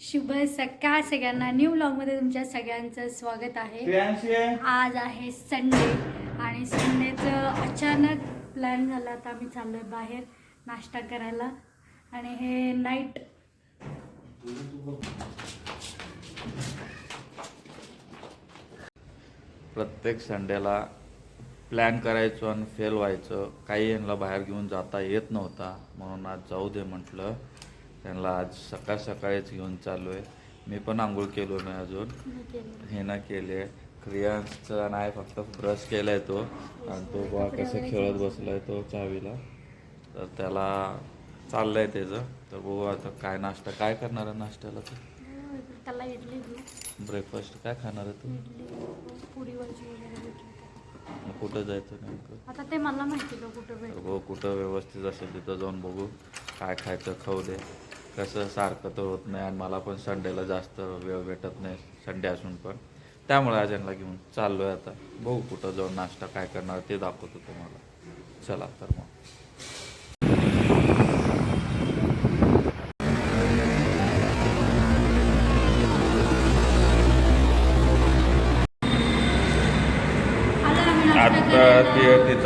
शुभ सकाळ सगळ्यांना. न्यू मध्ये तुमच्या सगळ्यांचं स्वागत आहे. आज आहे संडे आणि संडेचं अचानक प्लॅन झाला आता आम्ही चाललोय बाहेर नाश्ता करायला. आणि हे नाईट प्रत्येक संडेला प्लॅन करायचो आणि फेल व्हायचं. काही यांना बाहेर घेऊन जाता येत नव्हता. म्हणून आज जाऊ दे म्हटलं. त्यांना आज सकाळ सकाळीच घेऊन चाललो आहे मी पण आंघोळ केलो नाही अजून. हे ना केले. क्रियांचा नाही फक्त ब्रश केलाय तो. आणि तो बा कसं खेळत बसलाय तो चावीला. तर त्याला चाललंय त्याचं तर बघू आता काय नाश्ता काय करणार आहे नाश्त्याला तू? त्याला इडली देऊ ब्रेकफास्ट काय खाणार आहे तू? कुठं जायचं नेमकं? आता ते मला माहिती बघू कुठं व्यवस्थित असेल तिथं जाऊन बघू. काय खायचं खाऊ दे. कसं सारखं तर होत नाही आणि मला पण संडेला जास्त वेळ भेटत नाही संडे असून पण. त्यामुळे अजनला घेऊन चाललो आहे आता. बघू कुठं जाऊन नाश्ता काय करणार ते दाखवतो तुम्हाला. चला तर मग.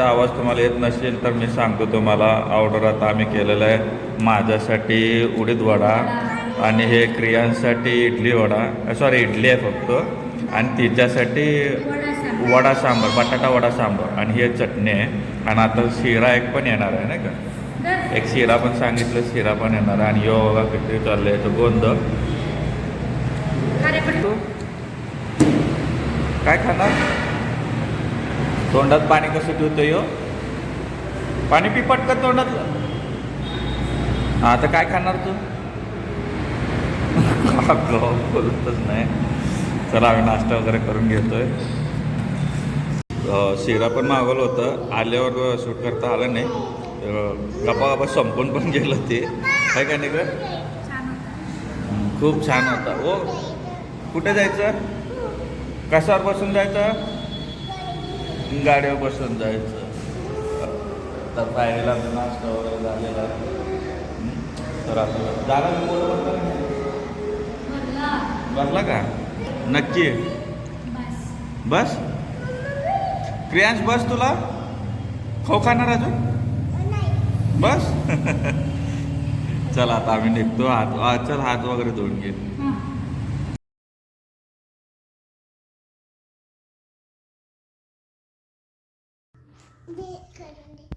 ते तिचा आवाज तुम्हाला येत नसेल तर मी सांगतो तुम्हाला ऑर्डर आता आम्ही केलेलं आहे. माझ्यासाठी उडीद वडा आणि हे क्रियांसाठी इडली वडा. सॉरी इडली आहे फक्त. आणि तिच्यासाठी वडा सांबर बटाटा वडा सांबर आणि हे चटणी आहे. आणि आता शिरा एक पण येणार आहे नाही का. एक शिरा पण सांगितलं शिरा पण येणार आहे. आणि यो बघा किती चाललंय तो गोंद. काय खाणार? तोंडात पाणी कसं ठेवतं यो पाणी पी पटकन तोंडातलं हा आता काय खाणार तू? बोलतच नाही. चला आम्ही नाश्ता वगैरे करून घेतोय. शिरा पण मागवलं होतं. आल्यावर शूट करता आलं नाही. गप्पा गप्पा संपून पण गेलं ते. काय काय नाही खूप छान होता. ओ कुठे जायचं? कशावर बसून जायचं? गाड्यावर बसून जायचं. तर पायरीला नाश्ता वगैरे झालेला तर आता जागा भरला का? नक्की. बस? क्रियांश बस तुला? खाऊ खाणार अजून? बस? चला आता आम्ही निघतो. हात चल हात वगैरे धुवून घे.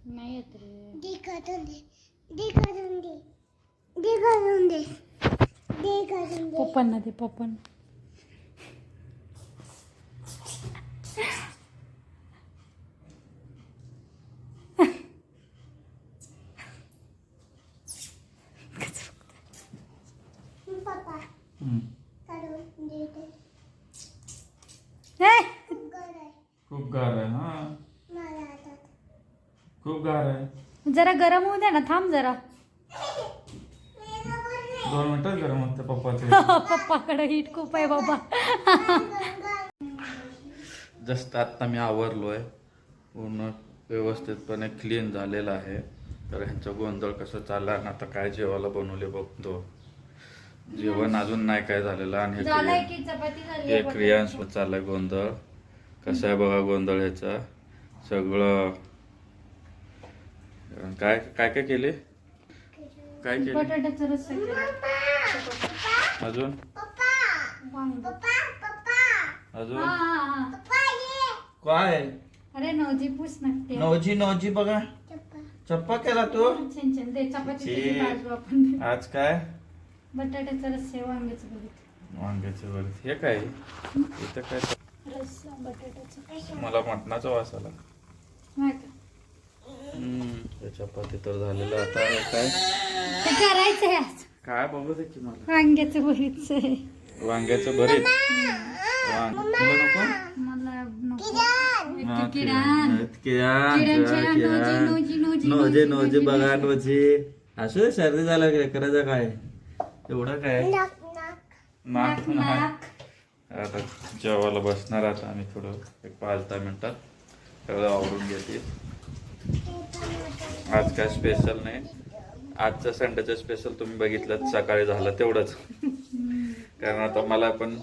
नाही येत रे पप्पांना दे पप्पांना हं. ए, खूप गार आहे हा खूप गार आहे. जरा गरम होऊ दे ना थांब जरा. दोन मिनिटं गरम होतं पप्पाचे. पप्पाकडे हिट खूप आहे बाबा. जस्ट आत्ता मी आवरलो आहे पूर्ण व्यवस्थितपणे क्लीन झालेलं आहे. तर ह्यांचा गोंधळ कसं चालला आणि आता काय जेवायला बनवले बघतो जेवण अजून नाही काय झालेलं आणि हे झालंय क्रिया- की चपाती झाली हे क्रियांश चाललाय गोंधळ. कसं आहे बघा गोंधळ ह्याचा? सगळं काय काय काय केले? काय केले? बटाट्याचा रस्सा केला. अजून? वांग. अजून? हा, हा, हा. काय? अरे नवजी पूछ नकते नवजी नवजी बघा. चप्पा केला तू? छान छान दे चपाती छी. तुझी बाजू आपण. आज काय? बटाट्याचा रस्सा वांग्याचं भरीत. वांग्याचं भरीत. हे काय? इथं काय? रस्सा बटाट्याचा. मला मटणाचा वास आला. नाही का? हम्म, चपाती तर झालेलं आता हे काय? ते करायचं आहे आज. काय बघू दे की मला. वांग्याचं भरीतच आहे. वांग्याचं भरीत? वांग तुला नको? मला नको. हा, इतकी किडाण. किडाण, किडाणच्या किडाण. नोजी, नोजी, नोजी, नोजे नोजी, नोजे नोजी, बघा नोजी. नोजे. असं सर्दी झालं काय करायचं काय? एवढं काय? नाक नाक, नाक. आता जेवायला बसणार आता आम्ही थोडं एक पाच दहा मिनिटात. सगळं आवरून घेते. आज काय स्पेशल नाही. आजचं संडेचं स्पेशल तुम्ही बघितलं सकाळी झालं तेवढंच. कारण आता मला पण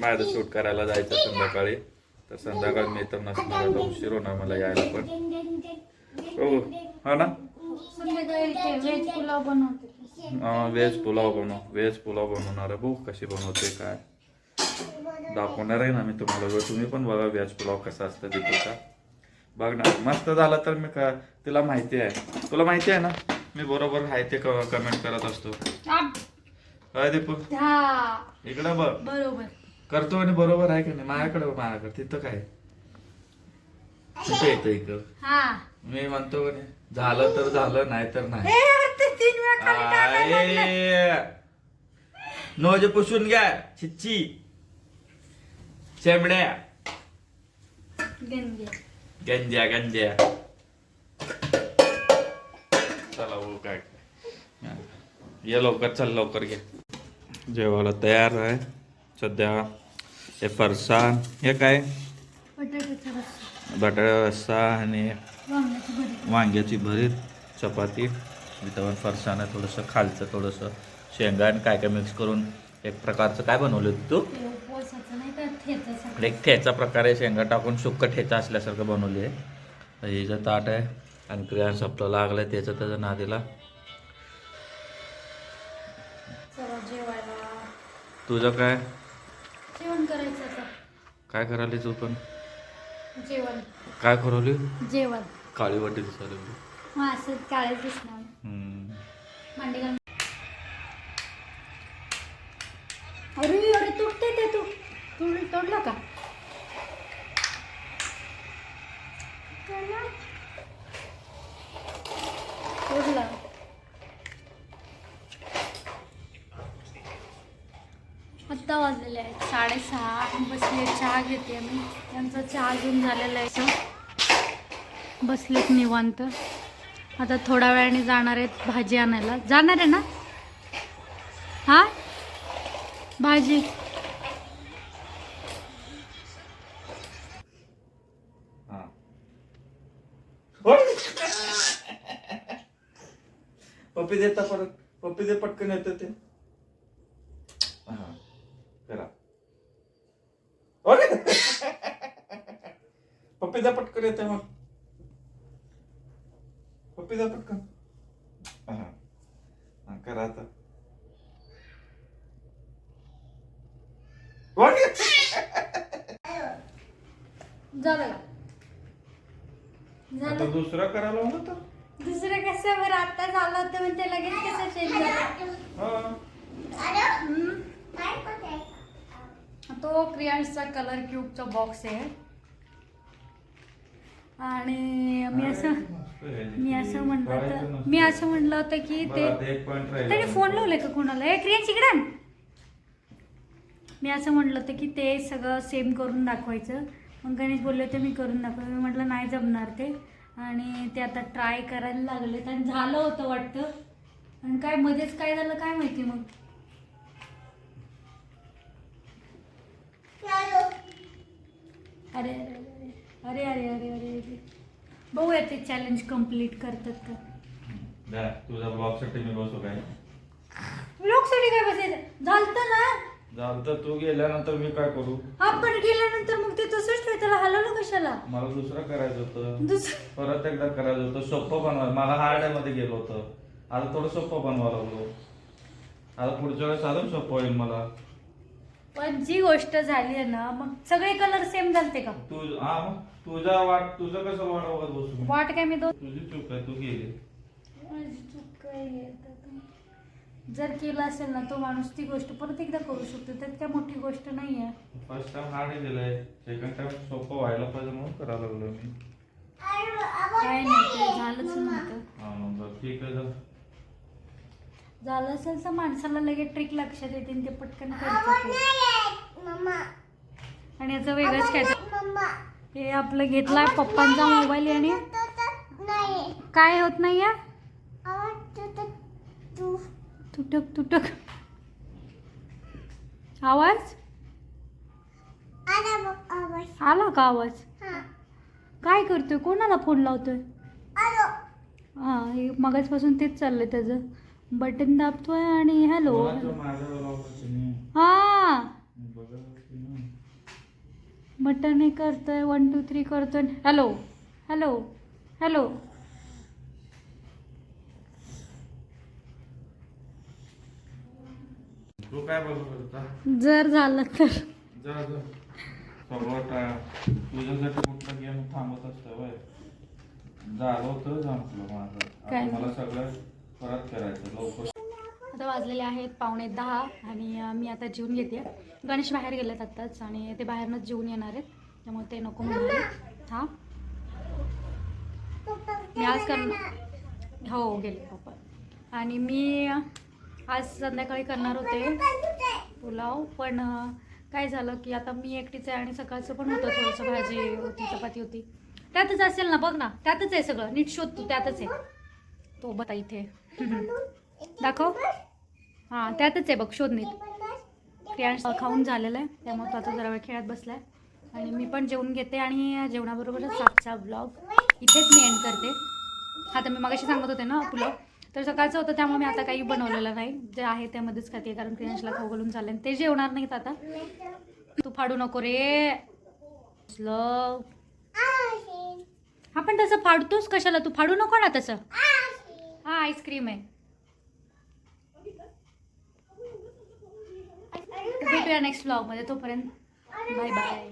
माझं शूट करायला जायचं संध्याकाळी. तर संध्याकाळी मी तर नसणार आता उशीर होणार मला यायला पण. हो हा ना? व्हेज पुलाव पुलाव बनव व्हेज पुलाव बनवणार आहे. बघू कशी बनवते काय. दाखवणार आहे ना मी तुम्हाला. तुम्ही पण बघा व्हेज पुलाव कसा असतं का बघ ना मस्त झालं तर मी का तिला माहिती आहे. तुला माहिती आहे ना मी बरोबर आहे ते कमेंट करत असतो. काय दीपू हा. इकडं बघ. बरोबर. करतो आणि बरोबर आहे की नाही? माझ्याकडे माझ्याकडे तिथं काय? तिथं येतं इकडं हा. मी म्हणतो झालं तर झालं नाही. तर नाही. नोज पुसून घ्या छिच्ची शेंबड्या. गंगे गंज्या गंज्या चला हो काय. ये लवकर चल लवकर घे. जेवायला तयार आहे. सध्या हे फरसाण हे काय? बटाटा रस्सा. आणि वांग्याची भरीत. वांग्याची भरीत चपाती. इथं फरसाण आहे थोडंसं खालचं थोडंसं शेंगा आणि काय काय मिक्स करून एक प्रकारचं काय बनवलं तू? एक ठेचा प्रकारे शेंगा टाकून सुक्क ठेचा असल्यासारखं बनवली आहे. हे जे ताट आहे आणि क्रियान आपलं लागलं आहे त्याचं त्याचं नादीला तुझं काय? जेवण करायचं काय करायली तू पण? जेवण. काय करवली? जेवण. काळी वाटी दिसायला दिसणार हम्म. मांडी घालून अरे अरे तुटते ते तू तोड तोडलं का तोडलं आत्ता वाजलेले आहेत साडेसहा. बसले चहा घेते मी. त्यांचा चहा घेऊन झालेला आहे. तो बसलेत निवांत. आता थोड्या वेळाने जाणार आहेत भाजी आणायला. जाणार आहे ना? हा? भाजी. पप्पी देता परत पप्पी दे पटकन येतं ते हा. करा! पप्पी द्या पटकन येते मग पप्पी द्या पटकन हा. हा, करा आता! झालं का आता झालं दुसरा करायला हवं तर दुसरं कसं बरं? आत्ता झालं होतं ते लगेच कसं चेंज झालं? हा. हम्म? तो क्रियांशचा कलर क्यूबचा बॉक्स आहे. आणि मी असं मी असं म्हणलं तर मी असं म्हणलं होतं की ते आता. त्याने फोन लावले का कोणाला? ए क्रियांश इकडे. मी असं म्हटलं होतं की ते सगळं सेम करून दाखवायचं. मग गणेश बोलले होते मी करून दाखव मी म्हटलं नाही जमणार ते. आणि ते आता ट्राय करायला लागलेत आणि झालं होतं वाटतं. आणि काय मध्येच काय झालं काय माहिती मग? अरे अरे अरे अरे अरे अरे. अरे बघूया ते चॅलेंज कंप्लीट करतात का? द्या, तुझ्या ब्लॉगसाठी मी बसू काय? लोकसाठी काय बसायचं? झालतं ना? झालं तर तू गेल्यानंतर मी काय करू? आपण गेल्यानंतर मग ते तसंच ठेव त्याला हलवलं कशाला? मला दुसरं करायचं होतं. दुसरं? परत एकदा करायचं होतं. सोपं बनवायचं. मला हार्डमध्ये गेलो होतं. आता थोडं सोपं बनवा लागलो. आता पुढच्या वेळेस अजून सोपं होईल मला. पण जी गोष्ट झाली आहे ना मग सगळे कलर सेम झालते का? तू हा मग तुझा वाट तुझं कसं वाट बघत बसू मी? वाट काय मी दोन तुझी चूक आहे तू गेली. माझी चूक काय आहे आता? जर केलं असेल ना तो माणूस ती गोष्ट परत एकदा करू शकतो. त्यात काय मोठी गोष्ट नाही आहे फर्स्ट टाइम हार्ड दिलंय. सेकंड टाइम सोपं व्हायला पाहिजे म्हणून करायला लागलो मी. काय नाही ते झालंच नव्हतं. हा ठीक आहे जा. झालं असेल तर माणसाला लगेच ट्रिक लक्षात येते आणि ते पटकन करतात आणि याचं वेगळंच काय? हे आपलं घेतलाय पप्पांचा मोबाईल आणि काय होत नाही या तुटक तुटक. आवाज? आला का आवाज? काय करतोय? कोणाला फोन लावतोय? हां मगाचपासून तेच चाललंय त्याचं. बटन दाबतोय आणि हॅलो. हां. बटन हे करतोय वन टू थ्री करतोय. हॅलो. हॅलो. हॅलो. तू काय जर झालं तर. जा जा सगळं टा- तुझ्यासाठी कुठला गेम थांबत असतं वय? झालं होतं संपलं माझं. काय? आता मला सगळं परत करायचं लवकर. आता वाजलेले आहेत पावणे दहा आणि मी आता जेवून घेते. गणेश बाहेर गेलेत आत्ताच आणि ते बाहेरनंच जेवून येणार आहेत. त्यामुळे ते नको म्हणाले हां? मी आज करणार हो गेले पप्पा. आणि मी आज संध्याकाळी करणार होते. पुलाव पण काय झालं की आता मी एकटीच आहे आणि सकाळचं पण होतं थोडंसं भाजी होती चपाती होती. त्यातच असेल ना बघ ना त्यातच आहे सगळं. नीट शोध तू त्यातच आहे. तो बता इथे. दाखव. हां त्यातच आहे बघ शोध नीट. क्रियांश खाऊन झालेलं आहे त्यामुळे तो आता जरा वेळ खेळत बसलाय. आणि मी पण जेवून घेते आणि जेवणाबरोबरच आजचा ब्लॉग इथेच मी एंड करते. आता मी मगाशी सांगत होते ना पुलाव तर सकाळचं होतं त्यामुळे मी आता काही बनवलेलं नाही. जे आहे त्यामध्येच खाते कारण क्रियांशला खाऊ घालून चालले ते जेवणार नाहीत आता. तू फाडू नको रे. आपण हा पण तसं फाडतोस कशाला? तू फाडू नको ना तसं. हा आईस्क्रीम आहे. भेटूया नेक्स्ट ब्लॉगमध्ये तोपर्यंत बाय बाय